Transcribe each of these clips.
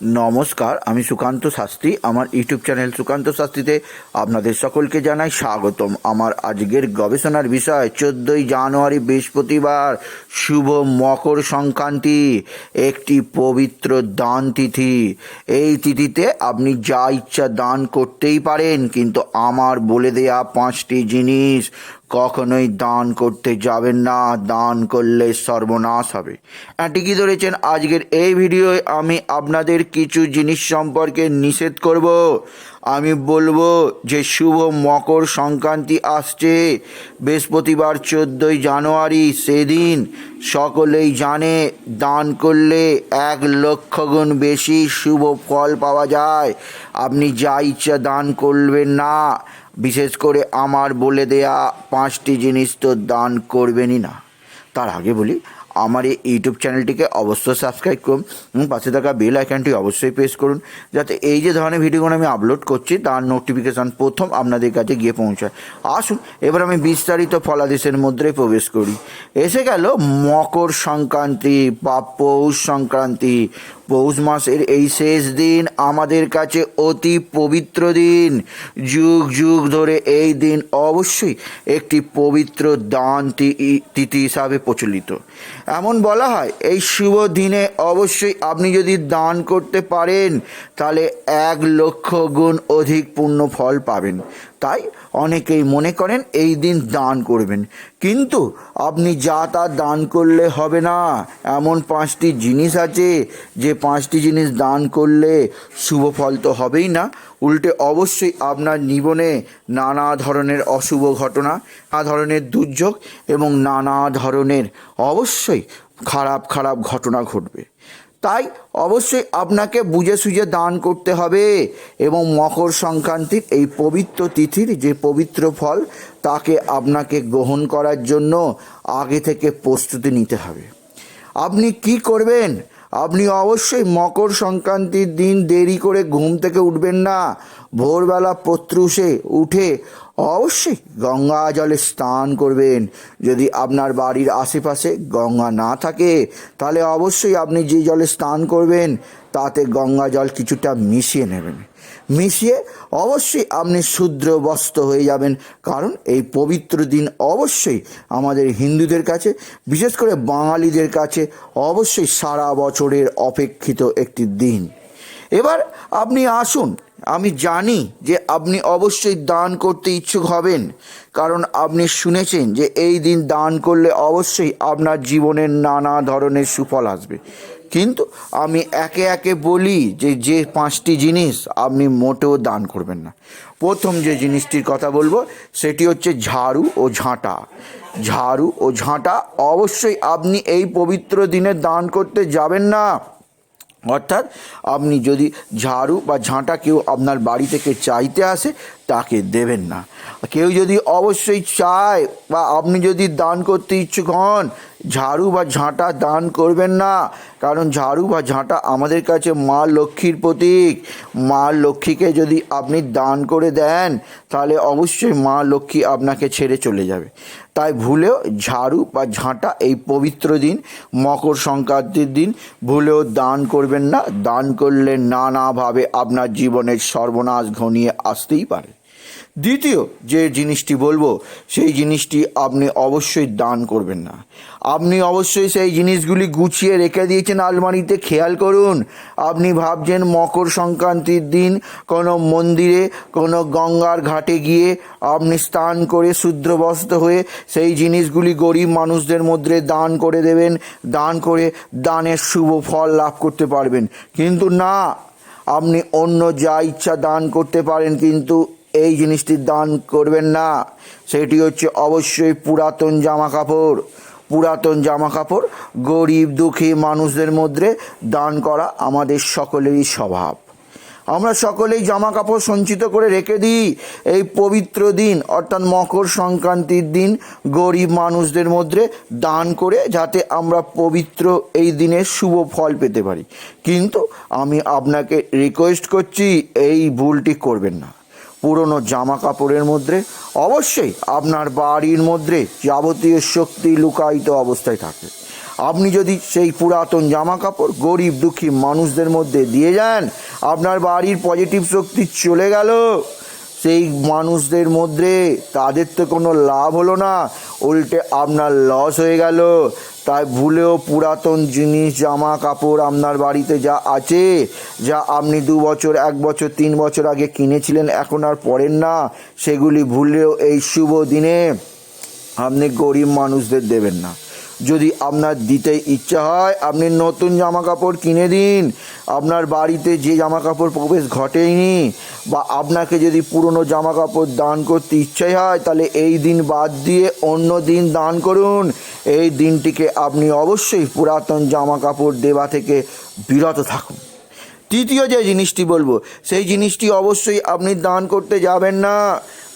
নমস্কার, আমি সুকান্ত শাস্ত্রী। আমার ইউটিউব চ্যানেল সুকান্ত শাস্ত্রীতে আপনাদের সকলকে জানাই স্বাগতম। আমার আজকের গবেষণার বিষয়, চোদ্দোই জানুয়ারি বৃহস্পতিবার, শুভ মকর সংক্রান্তি, একটি পবিত্র দান তিথি। এই তিথিতে আপনি যা ইচ্ছা দান করতেই পারেন, কিন্তু আমার বলে দেয়া পাঁচটি জিনিস কখনোই দান করতে যাবেন না, দান করলে সর্বনাশ হবে। ঠিকই ধরেছেন? আজকের এই ভিডিওয় আমি আপনাদের কিছু জিনিস সম্পর্কে নিষেধ করব। আমি বলব যে শুভ মকর সংক্রান্তি আসছে। বৃহস্পতিবার চোদ্দোই জানুয়ারি সেদিন সকলেই জানে, দান করলে এক লক্ষ গুণ বেশি শুভ ফল পাওয়া যায়। আপনি যা ইচ্ছা দান করবেন না বিশেষ করে আমার বলে দেয়া পাঁচটি জিনিস তো দান করবেনই না। তার আগে বলি, আমার এই ইউটিউব চ্যানেলটিকে অবশ্যই সাবস্ক্রাইব করুন এবং পাশে থাকা বেল আইকনটি অবশ্যই প্রেস করুন, যাতে এই যে ধরনের ভিডিওগুলো আমি আপলোড করছি, তার নোটিফিকেশান প্রথম আপনাদের কাছে গিয়ে পৌঁছায়। আসুন, এবার আমি বিস্তারিত ফলাদেশের মধ্যে প্রবেশ করি। এসে গেল মকর সংক্রান্তি বা পৌষ সংক্রান্তি। পৌষ মাসের এই শেষ দিন আমাদের কাছে অতি পবিত্র দিন। যুগ যুগ ধরে এই দিন অবশ্যই একটি পবিত্র দান তিথি হিসাবে প্রচলিত। এমন বলা হয়, এই শুভ দিনে অবশ্যই আপনি যদি দান করতে পারেন, তাহলে এক লক্ষ গুণ অধিক পূর্ণ ফল পাবেন। তাই অনেকেই মনে করেন এই দিন দান করবেন। কিন্তু আপনি যা তা দান করলে হবে না। এমন পাঁচটি জিনিস আছে যে পাঁচটি জিনিস দান করলে শুভ ফল তো হবেই না। উল্টে অবশ্যই আপনার জীবনে নানা ধরনের অশুভ ঘটনা, নানা ধরনের দুর্যোগ এবং নানা ধরনের অবশ্যই খারাপ খারাপ ঘটনা ঘটবে। তাই অবশ্যই আপনাকে বুঝে সুঝে দান করতে হবে এবং মকর সংক্রান্তির এই পবিত্র তিথির যে পবিত্র ফল, তাকে আপনাকে গ্রহণ করার জন্য আগে থেকে প্রস্তুতি নিতে হবে। আপনি কি করবেন? আপনি অবশ্যই মকর সংক্রান্তির দিন দেরি করে ঘুম থেকে উঠবেন না। ভোরবেলা প্রত্যুষে উঠে অবশ্যই গঙ্গা জলে স্নান করবেন। যদি আপনার বাড়ির আশেপাশে গঙ্গা না থাকে, তাহলে অবশ্যই আপনি যে জলে স্নান করবেন তাতে গঙ্গা জল কিছুটা মিশিয়ে নেবেন। মিশিয়ে অবশ্যই আপনি শুদ্র বস্ত্র হয়ে যাবেন, কারণ এই পবিত্র দিন অবশ্যই আমাদের হিন্দুদের কাছে, বিশেষ করে বাঙালিদের কাছে অবশ্যই সারা বছরের অপেক্ষিত একটি দিন। এবার আপনি আসুন, আমি জানি যে আপনি অবশ্যই দান করতে ইচ্ছুক হবেন, কারণ আপনি শুনেছেন যে এই দিন দান করলে অবশ্যই আপনার জীবনের নানা ধরনের সুফল আসবে। কিন্তু আমি একে একে বলি যে যে পাঁচটি জিনিস আপনি মোটেও দান করবেন না। প্রথম যে জিনিসটির কথা বলব, সেটি হচ্ছে ঝাড়ু ও ঝাঁটা। ঝাড়ু ও ঝাঁটা অবশ্যই আপনি এই পবিত্র দিনে দান করতে যাবেন না। অর্থাৎ আপনি যদি ঝাড়ু বা ঝাঁটা কেউ আপনার বাড়ি থেকে চাইতে আসে তাকে দেবেন না। কেউ যদি অবশ্যই চায় বা আপনি যদি দান করতে ইচ্ছুক হন, ঝাড়ু বা ঝাঁটা দান করবেন না। কারণ ঝাড়ু বা ঝাঁটা আমাদের কাছে মা লক্ষ্মীর প্রতীক। মা লক্ষ্মীকে যদি আপনি দান করে দেন, তাহলে অবশ্যই মা লক্ষ্মী আপনাকে ছেড়ে চলে যাবে। তাই ভুলেও ঝাড়ু বা ঝাঁটা এই পবিত্র দিন, মকর সংক্রান্তির দিন, ভুলেও দান করবেন না। দান করলে নানাভাবে আপনার জীবনের সর্বনাশ ঘনিয়ে আসতেই পারে। দ্বিতীয় যে জিনিসটি বলব, সেই জিনিসটি আপনি অবশ্যই দান করবেন না। আপনি অবশ্যই সেই জিনিসগুলি গুছিয়ে রেখে দিয়েছেন আলমারিতে, খেয়াল করুন। আপনি ভাবছেন মকর সংক্রান্তির দিন, কোনো মন্দিরে, কোনো গঙ্গার ঘাটে গিয়ে আপনি স্নান করে শুদ্রবস্ত হয়ে সেই জিনিসগুলি গরিব মানুষদের মধ্যে দান করে দেবেন, দান করে দানের শুভ ফল লাভ করতে পারবেন। কিন্তু না, আপনি অন্য যা ইচ্ছা দান করতে পারেন, কিন্তু এই জিনিসটি দান করবেন না। সেটি হচ্ছে অবশ্যই পুরাতন জামা কাপড় পুরাতন জামা কাপড় গরিব দুঃখী মানুষদের মধ্যে দান করা আমাদের সকলেরই স্বভাব। আমরা সকলেই জামা কাপড় সঞ্চিত করে রেখে দিই। এই পবিত্র দিন অর্থাৎ মকর সংক্রান্তির দিন গরিব মানুষদের মধ্যে দান করে যাতে আমরা পবিত্র এই দিনের শুভ ফল পেতে পারি। কিন্তু আমি আপনাকে রিকোয়েস্ট করছি, এই ভুলটি করবেন না। পুরনো জামা কাপড়ের মধ্যে, অবশ্যই আপনার বাড়ির মধ্যে যাবতীয় শক্তি লুকায়িত অবস্থায় থাকে। আপনি যদি সেই পুরাতন জামা কাপড় গরিব দুঃখী মানুষদের মধ্যে দিয়ে যান, আপনার বাড়ির পজিটিভ শক্তি চলে গেল। সেই মানুষদের মধ্যে তাদের তো কোনো লাভ হলো না, উল্টে আপনার লস হয়ে গেল। তাই ভুলেও পুরাতন জিনিস জামা কাপড় আপনার বাড়িতে যা আছে, যা আপনি দু বছর, এক বছর, তিন বছর আগে কিনেছিলেন, এখন আর পড়েন না, সেগুলি ভুলেও এই শুভ দিনে আপনি গরিব মানুষদের দেবেন না। যদি আপনার দিতে ইচ্ছা হয়, আপনি নতুন জামা কাপড় কিনে দিন। আপনার বাড়িতে যে জামা কাপড় প্রবেশ ঘটেনি বা আপনাকে যদি পুরনো জামা কাপড় দান করতে ইচ্ছাই হয়, তাহলে এই দিন বাদ দিয়ে অন্য দিন দান করুন। এই দিনটিকে আপনি অবশ্যই পুরাতন জামা কাপড় দেওয়া থেকে বিরত থাকুন। তৃতীয় যে জিনিসটি বলব, সেই জিনিসটি অবশ্যই আপনি দান করতে যাবেন না।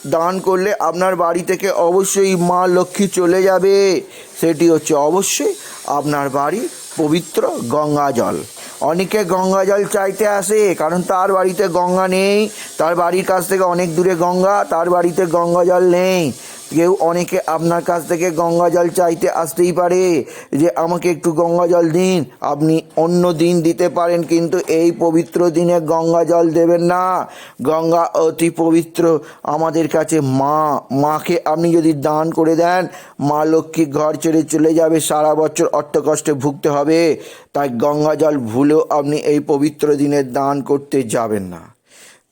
দান করলে আপনার বাড়ি থেকে অবশ্যই মা লক্ষ্মী চলে যাবে। সেটি হচ্ছে অবশ্যই আপনার বাড়ি পবিত্র গঙ্গা জল। অনেকে গঙ্গা জল চাইতে আসে, কারণ তার বাড়িতে গঙ্গা নেই। তার বাড়ির কাছ থেকে অনেক দূরে গঙ্গা, তার বাড়িতে গঙ্গা জল নেই। কেউ অনেকে আপনার কাছ থেকে গঙ্গা জল চাইতে আসতেই পারে, যে আমাকে একটু গঙ্গা জল দিন। আপনি অন্য দিন দিতে পারেন, কিন্তু এই পবিত্র দিনে গঙ্গা জল দেবেন না। গঙ্গা অতি পবিত্র আমাদের কাছে মা, মাকে আপনি যদি দান করে দেন, মা লক্ষ্মী ঘর ছেড়ে চলে যাবে, সারা বছর অর্থকষ্টে ভুগতে হবে। তাই গঙ্গা জল ভুলেও আপনি এই পবিত্র দিনে দান করতে যাবেন না।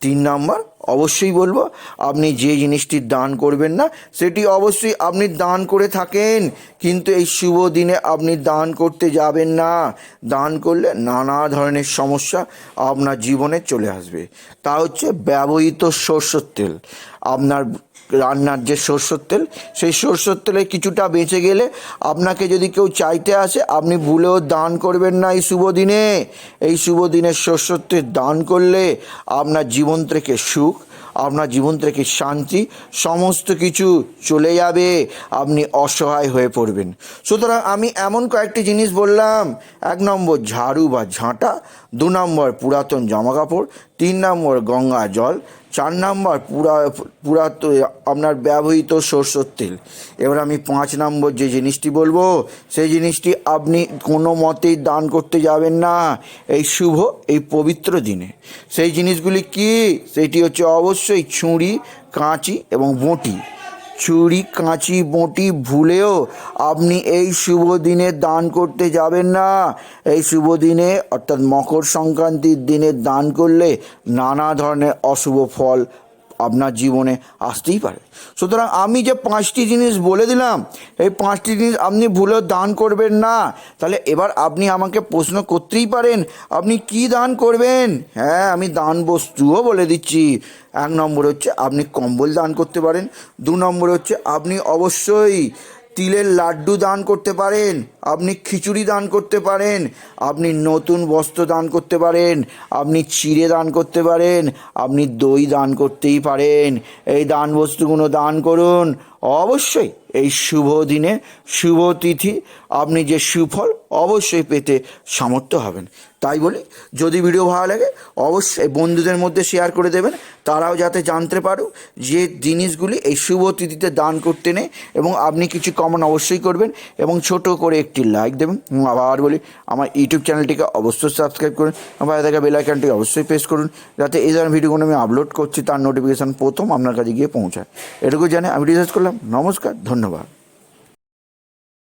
তিন নম্বর অবশ্যই বলব, আপনি যে জিনিসটি দান করবেন না, সেটি অবশ্যই আপনি দান করে থাকেন, কিন্তু এই শুভ দিনে আপনি দান করতে যাবেন না। দান করলে নানা ধরনের সমস্যা আপনার জীবনে চলে আসবে। তা হচ্ছে ব্যবহৃত সর্ষের তেল। আপনার রান্নার যে সরষের তেল, সেই সরষের তেলে কিছুটা বেঁচে গেলে আপনাকে যদি কেউ চাইতে আসে, আপনি ভুলেও দান করবেন না এই শুভ দিনে। এই শুভ দিনে সরষের তেল দান করলে আপনার জীবন থেকে সুখ, আপনার জীবন থেকে শান্তি, সমস্ত কিছু চলে যাবে, আপনি অসহায় হয়ে পড়বেন। সুতরাং আমি এমন কয়েকটি জিনিস বললাম, এক নম্বর ঝাড়ু বা ঝাঁটা, দু নম্বর পুরাতন জামা কাপড় তিন নম্বর গঙ্গা জল, চার নম্বর পুরা, পুরাত, আপনার ব্যবহৃত সরষের তেল। এবার আমি পাঁচ নম্বর যে জিনিসটি বলব, সেই জিনিসটি আপনি কোনো মতেই দান করতে যাবেন না এই শুভ, এই পবিত্র দিনে। সেই জিনিসগুলি কি? সেটি হচ্ছে অবশ্যই ছুরি, কাঁচি এবং বঁটি। ছুরি কাঁচি বঁটি ভুলেও আপনি এই শুভ দিনে দান করতে যাবেন না। এই শুভ দিনে, অর্থাৎ মকর সংক্রান্তির দিনে দান করলে নানা ধরনের অশুভ ফল আপনার জীবনে আসতেই পারে। সুতরাং আমি যে পাঁচটি জিনিস বলে দিলাম, এই পাঁচটি জিনিস আপনি ভুলেও দান করবেন না। তাহলে এবার আপনি আমাকে প্রশ্ন করতেই পারেন, আপনি কি দান করবেন? হ্যাঁ আমি দান বস্তুও বলে দিচ্ছি। এক নম্বর হচ্ছে আপনি কম্বল দান করতে পারেন, দু নম্বর হচ্ছে আপনি অবশ্যই তিলের লাড্ডু দান করতে পারেন। আপনি খিচুড়ি দান করতে পারেন, আপনি নতুন বস্ত্র দান করতে পারেন, আপনি চিড়ে দান করতে পারেন, আপনি দই দান করতেই পারেন। এই দান বস্তুগুলো দান করুন। অবশ্যই এই শুভ দিনে শুভ তিথি, আপনি যে সুফল অবশ্যই পেতে সামর্থ্য হবেন। তাই বলি যদি ভিডিও ভালো লাগে, অবশ্যই বন্ধুদের মধ্যে শেয়ার করে দেবেন। তারাও যাতে জানতে পারুক যে জিনিসগুলি এই শুভ তিথিতে দান করতে নেই এবং আপনি কিছু কমন অবশ্যই করবেন এবং ছোট করে একটি লাইক দেবেন। এবং আবার বলি, আমার ইউটিউব চ্যানেলটিকে অবশ্যই সাবস্ক্রাইব করুন। আবার থাকা বেল আইকনটি অবশ্যই প্রেস করুন। যাতে এই ধরনের ভিডিওগুলো আমি আপলোড করছি, তার নোটিফিকেশান প্রথম আপনার কাছে গিয়ে পৌঁছায়। এটুকু জানে আমি রিসার্চ করলাম। নমস্কার, ধন্যবাদ।